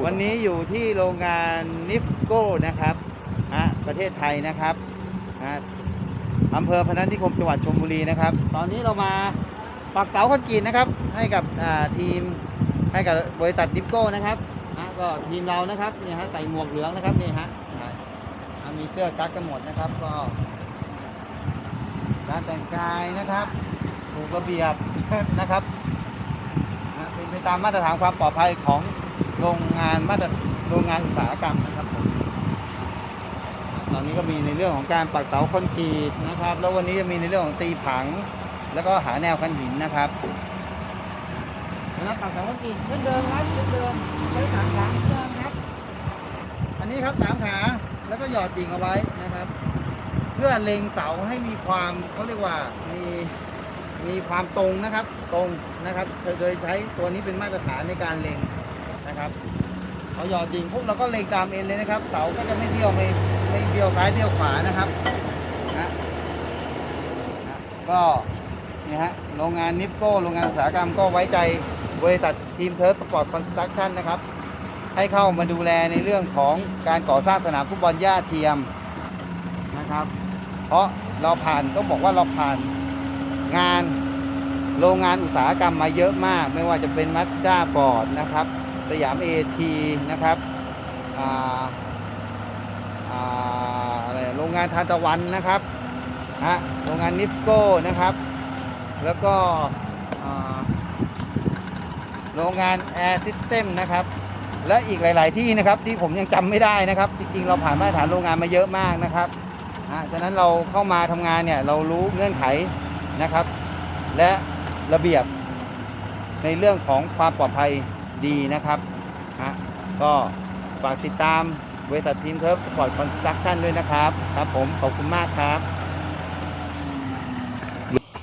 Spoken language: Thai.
บุตรวันนี้อยู่ที่โรงงานนิฟโก้นะครับฮะประเทศไทยนะครับฮะอำเภอพนัสนิคมจังหวัดชลบุรีนะครับ ตอนนี้เรามาปักเสาคอนกรีตนะครับ ให้กับอ่าทีมให้กับบริษัทนิฟโก้นะครับฮะก็ทีมเรานะครับเนี่ยฮะใส่หมวกเหลืองนะครับนี่ฮะอ่ามีเสื้อกั๊กกันหมดนะครับก็การแต่งกายนะครับถูกระเบียบนะครับเป็นไปตามมาตรฐานความปลอดภัยของ โรงงานมาตรโรงงานอุตสาหกรรมนะครับผมตอนนี้ก็มีในเรื่องของการปักเสาคอนกรีตนะครับ แล้ววันนี้จะมีในเรื่องของตีผัง แล้วก็หาแนวคันหินนะครับนะครับปักเสาคอนกรีตเช่นเดิมครับเช่นเดิมใช้สามขาเหมือนเดิมครับ อันนี้ครับสามขาแล้วก็หยอดดิ่งเอาไว้นะครับ เพื่อเล็งเสาให้มีความเขาเรียกว่ามีมีความตรงนะครับ ตรงนะครับโดยใช้ตัวนี้เป็นมาตรฐานในการเล็ง นะครับเขาหยอดดิ่งปุ๊บเราก็เล็งตามเอ็นเลยนะครับ เสาก็จะไม่เบี้ยวไม่ไม่เบี้ยวซ้ายเบี้ยวขวานะครับนะนะก็นี่ฮะโรงงานนิฟโก้โรงงานอุตสาหกรรมก็ไว้ใจบริษัททีมเทิร์ฟสปอร์ตคอนสตรักชั่นนะครับ ให้เข้ามาดูแลในเรื่องของการก่อสร้างสนามฟุตบอลหญ้าเทียมนะครับ เพราะเราผ่านต้องบอกว่าเราผ่านงานโรงงานอุตสาหกรรมมาเยอะมาก ไม่ว่าจะเป็นมัสด้าฟอร์ดนะครับ สยามเอทีนะครับอ่าอ่าอะไรโรงงานทานตะวันนะครับฮะโรงงานนิฟโก้นะครับ แล้วก็โรงงานแอร์ซิสเต็มนะครับ และอีกหลาย ๆ ที่นะครับที่ผมยังจำไม่ได้นะครับ จริง ๆ เราผ่านมาตรฐานโรงงานมาเยอะมากนะครับอะฉะนั้นเราเข้ามาทำงานเนี่ยเรารู้เงื่อนไขนะครับ และระเบียบในเรื่องของความปลอดภัย ดีนะครับฮะก็ฝากติดตามบริษัททีมเทิร์ฟสปอร์ตคอนสตรักชั่นด้วยนะครับ ครับผม ขอบคุณมากครับ